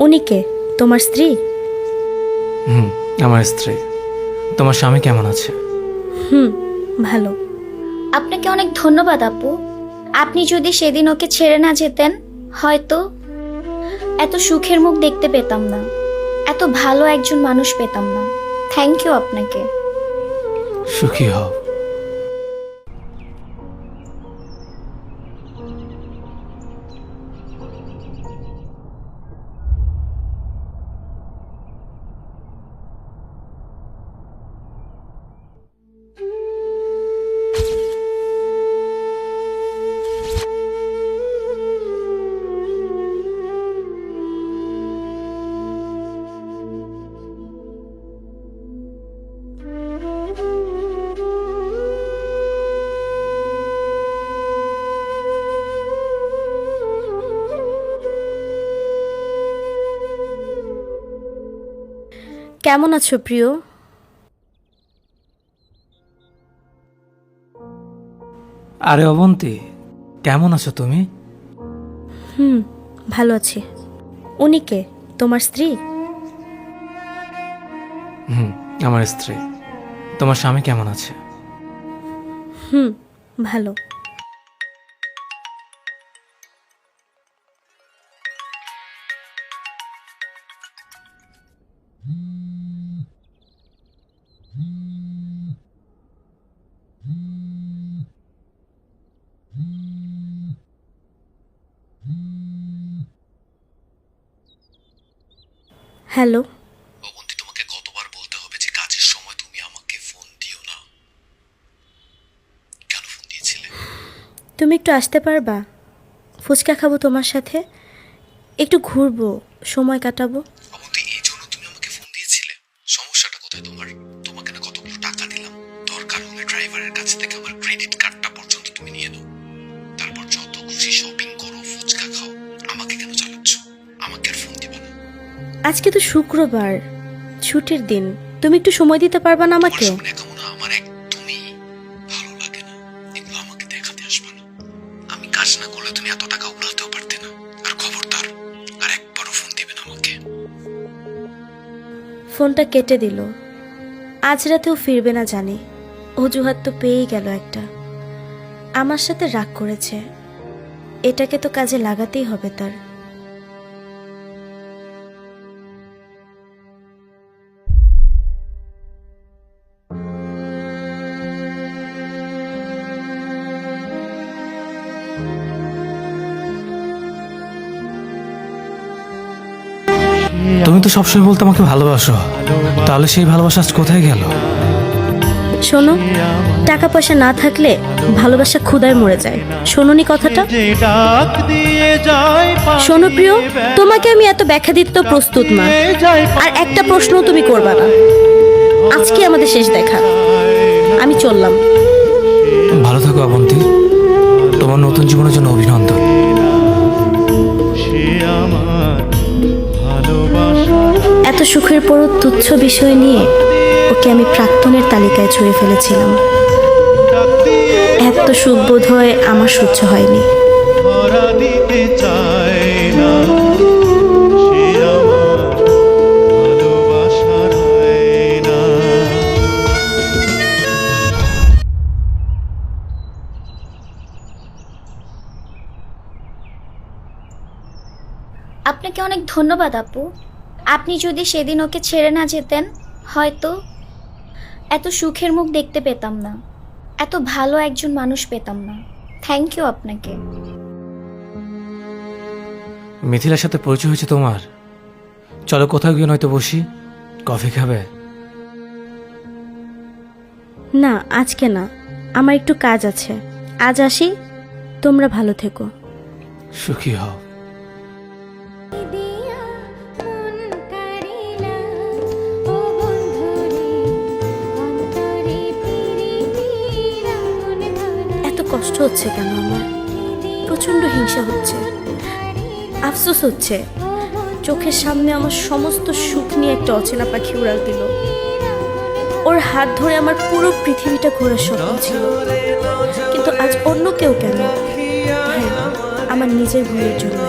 উনি কে? তোমার স্ত্রী? হুম আমার স্ত্রী। তোমার স্বামী কেমন আছে? হুম ভালো। আপনাকে অনেক ধন্যবাদ আপু। আপনি যদি সেদিন ওকে ছেড়ে না যেতেন হয়তো এত সুখের মুখ দেখতে পেতাম না। এত ভালো একজন মানুষ পেতাম না। থ্যাংক ইউ আপনাকে। সুখী হও। কেমন আছো প্রিয়? আরে অবন্তী কেমন আছো তুমি? হুম ভালো আছি। উনি কে? তোমার স্ত্রী? হুম আমার স্ত্রী। তোমার স্বামী কেমন আছে? হুম ভালো। হ্যালো। অবন্তী তোমাকে কতবার বলতে হবে যে কাজের সময় তুমি আমাকে ফোন দিও না। কেন ফোন দিয়েছিলে? তুমি একটু আসতে পারবা? ফুচকা খাব তোমার সাথে। একটু ঘুরবো সময় কাটাবো। অবন্তী এই জন্য তুমি আমাকে ফোন দিয়েছিলে? সমস্যাটা কোথায় তোমার? তোমাকে না কতগুলো টাকা দিলাম? দরকার হলে ড্রাইভারের কাছ থেকে আমার ক্রেডিট কার্ডটা আজকে তো শুক্রবার ছুটির দিন। তুমি একটু সময় দিতে পারবা না আমাকে? আমার একদমই ভালো লাগে না। এগুলো আমাকে দেখাতে আসবে না। আমি কাজ না করলে তুমি এত টাকা উড়াতেও পারতে না। আর খবরদার আর একবারও ফোন দিবে না আমাকে। ফোনটা কেটে দিল। আজ রাতেও ফিরবে না জানি। অজুহাত তো পেয়েই গেল একটা। আমার সাথে রাগ করেছে। এটাকে তো কাজে লাগাতেই হবে তার। তুমি তো সবসময় বলতে আমাকে ভালোবাসো। তাহলে সেই ভালোবাসা আজ কোথায় গেল? শোনো টাকা পয়সা না থাকলে ভালোবাসা ক্ষুদায় মরে যায়। শোনোনি কথাটা? শোনো প্রিয় তোমাকে আমি এত ব্যাখ্যা দিতে তো প্রস্তুত না। আর একটা প্রশ্ন তুমি করবা না। আজকে আমাদের শেষ দেখা। আমি চললাম। ভালো থাকো অবন্তী তোমার নতুন জীবনের জন্য অভিনন্দন। এত সুখের পরও তুচ্ছ বিষয় নিয়ে ওকে আমি প্রাক্তনের তালিকায় ছুঁয়ে ফেলেছিলাম। এত সুখ বোধ হয় আমার সহ্য হয়নি। আপনাকে অনেক ধন্যবাদ, আপু। আপনি যদি সেদিন ওকে ছেড়ে না যেতেন হয়তো এত সুখের মুখ দেখতে পেতাম না। এত ভালো একজন মানুষ পেতাম না। থ্যাংক ইউ আপনাকে। মিথিলার সাথে পরিচয় হয়েছে তোমার। চলো কোথাও গিয়ে নয়তো বসি। কফি খাবে? না আজকে না। আমার একটু কাজ আছে। আজ আসি। তোমরা ভালো থেকো। সুখী হও। কষ্ট হচ্ছে কেন আমার? প্রচণ্ড হিংসা হচ্ছে। আফসোস হচ্ছে। চোখের সামনে আমার সমস্ত সুখ নিয়ে একটা অচেনা পাখি উড়াল দিল। ওর হাত ধরে আমার পুরো পৃথিবীটা ঘোরার স্বপ্ন ছিল। কিন্তু আজ অন্য কেউ কেন? হ্যাঁ আমার নিজের ভুলের জন্য